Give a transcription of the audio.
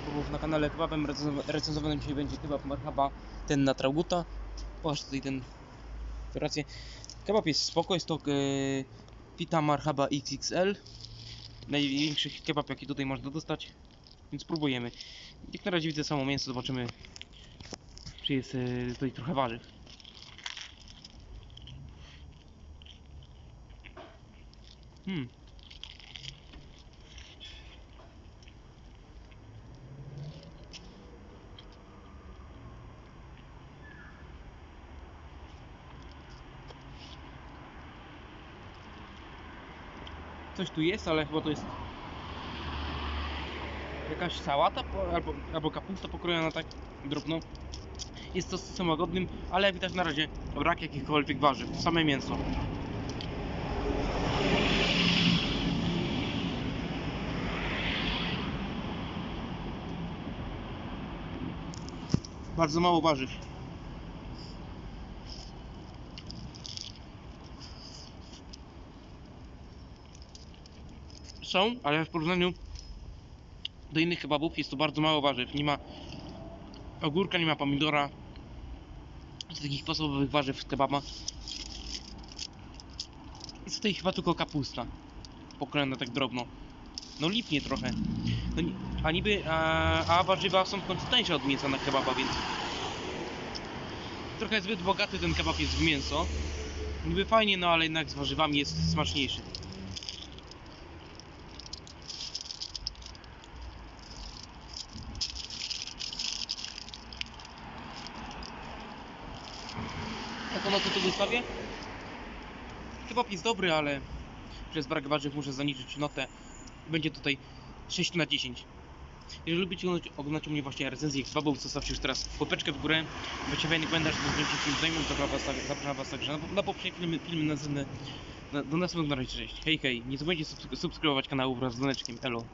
kebabów na kanale Kebabem. Recenzowa- Recenzowanym dzisiaj będzie kebab marhaba, ten na Trauguta. Pokaż tutaj ten rację. Kebab jest spoko, jest to yy, Pita Marhaba XXL. Największy kebab jaki tutaj można dostać. Więc spróbujemy. Jak na razie widzę samo mięso, zobaczymy czy jest yy, tutaj trochę warzyw. Hmm. Coś tu jest, ale chyba to jest jakaś sałata albo, albo kapusta pokrojona tak drobno. Jest to sosem ale widać na razie brak jakichkolwiek warzyw, same mięso. Bardzo mało warzyw. Są, ale w porównaniu do innych kebabów jest to bardzo mało warzyw. Nie ma ogórka, nie ma pomidora. Z takich podstawowych warzyw z kebaba. Jest tutaj chyba tylko kapusta. Pokrojona tak drobno. No lipnie trochę. No, a niby, a, a warzywa są w końcu tańsze od mięsa na kebaba, więc trochę zbyt bogaty ten kebab jest w mięso. Niby fajnie, no ale jednak z warzywami jest smaczniejszy. Jak ono to tu wystawię? Kebab jest dobry, ale przez brak warzyw muszę zaniżyć notę. Będzie tutaj 6 na 10. Jeżeli lubicie oglądać, oglądać u mnie właśnie recenzje kebabów, zostawcie już teraz łapeczkę w górę. Będzie fajny komentarz, to będzie film zajmą, zapraszam was, tak- także na, na poprzednie filmy, filmy następne. Na, do następnego na razie, cześć. Hej, hej, nie zapomnijcie subskry- subskrybować kanału wraz z dzwoneczkiem, elo.